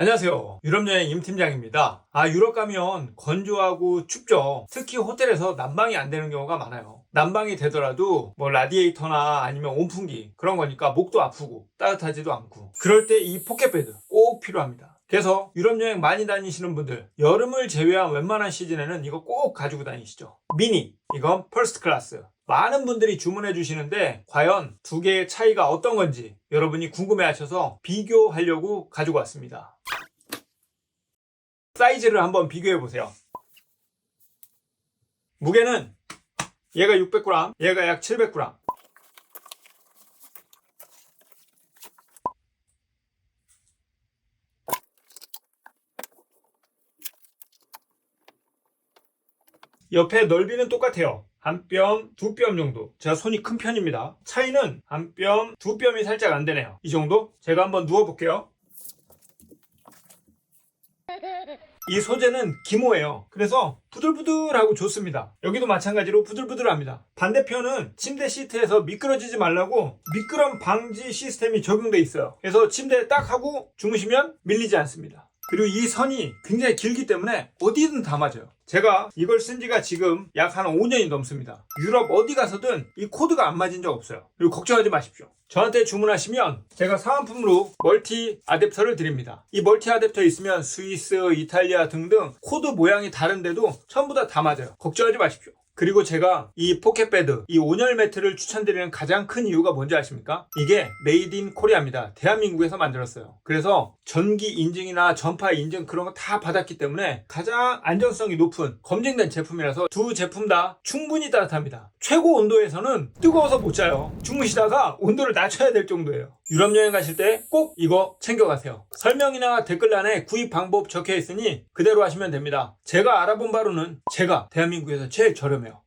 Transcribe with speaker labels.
Speaker 1: 안녕하세요. 유럽여행 임팀장입니다. 아, 유럽 가면 건조하고 춥죠. 특히 호텔에서 난방이 안 되는 경우가 많아요. 난방이 되더라도 뭐 라디에이터나 아니면 온풍기 그런 거니까 목도 아프고 따뜻하지도 않고 그럴 때 이 포켓베드 꼭 필요합니다. 그래서 유럽 여행 많이 다니시는 분들 여름을 제외한 웬만한 시즌에는 이거 꼭 가지고 다니시죠. 미니 이건 퍼스트 클래스 많은 분들이 주문해 주시는데 과연 두 개의 차이가 어떤 건지 여러분이 궁금해 하셔서 비교하려고 가지고 왔습니다. 사이즈를 한번 비교해 보세요. 무게는 얘가 600g, 얘가 약 700g. 옆에 넓이는 똑같아요. 한 뼘, 두 뼘 정도. 제가 손이 큰 편입니다. 차이는 한 뼘, 두 뼘이 살짝 안 되네요. 이 정도? 제가 한번 누워볼게요. 이 소재는 기모예요. 그래서 부들부들하고 좋습니다. 여기도 마찬가지로 부들부들합니다. 반대편은 침대 시트에서 미끄러지지 말라고 미끄럼 방지 시스템이 적용돼 있어요. 그래서 침대에 딱 하고 주무시면 밀리지 않습니다. 그리고 이 선이 굉장히 길기 때문에 어디든 다 맞아요. 제가 이걸 쓴 지가 지금 약 한 5년이 넘습니다. 유럽 어디 가서든 이 코드가 안 맞은 적 없어요. 그리고 걱정하지 마십시오. 저한테 주문하시면 제가 사은품으로 멀티 아댑터를 드립니다. 이 멀티 아댑터 있으면 스위스, 이탈리아 등등 코드 모양이 다른데도 전부 다 다 맞아요. 걱정하지 마십시오. 그리고 제가 이 포켓베드, 이 온열 매트를 추천드리는 가장 큰 이유가 뭔지 아십니까? 이게 메이드 인 코리아입니다. 대한민국에서 만들었어요. 그래서 전기 인증이나 전파 인증 그런 거 다 받았기 때문에 가장 안전성이 높은 검증된 제품이라서 두 제품 다 충분히 따뜻합니다. 최고 온도에서는 뜨거워서 못 자요. 주무시다가 온도를 낮춰야 될 정도예요. 유럽 여행 가실 때 꼭 이거 챙겨가세요. 설명이나 댓글란에 구입 방법 적혀 있으니 그대로 하시면 됩니다. 제가 알아본 바로는 제가 대한민국에서 제일 저렴해요.